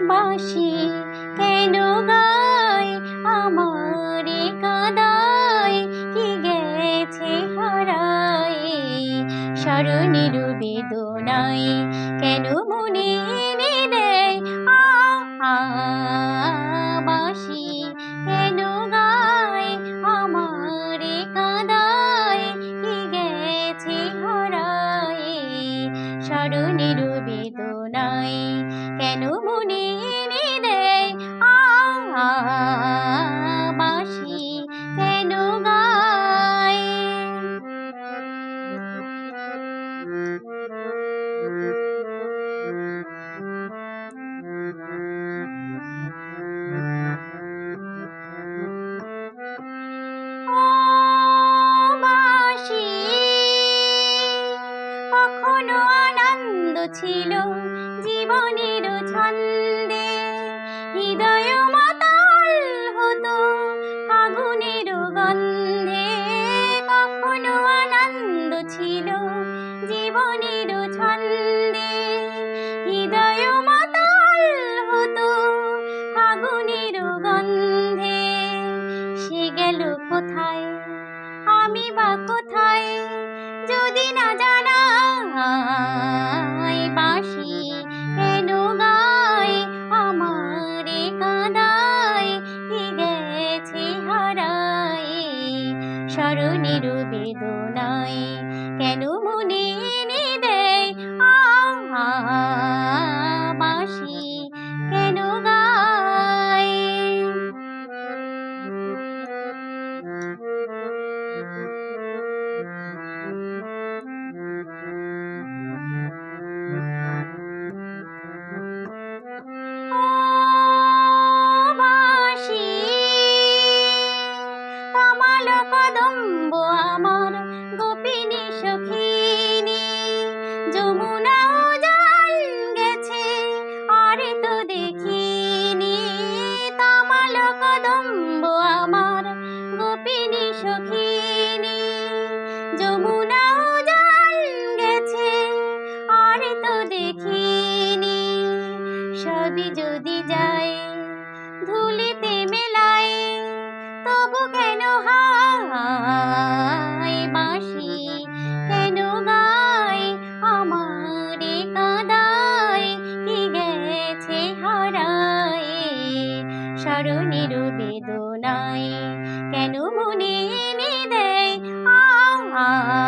বাসি কেন গায়? আমার কাদাই কি গেছে হারাই স্মরণের বেদনায় কেন মনে এনে দেয়? আ বাসি কেন গায়? আমার কাদায়, কি গেছে হারাই স্মরণের বেদনায় মনে এনে দেয় বাঁশি কেন আনন্দ ছিল জীবনে। কোথায়? আমি বা কোথায়? যদি না জানাই বাঁশি কেন গায়? আমারে কাঁদায় কি গেছে হারায় স্মরণের বেদনায় কেন মনে দেয় আ সখী স্মরণের বেদনায় কেন মনে এনে দেয় আ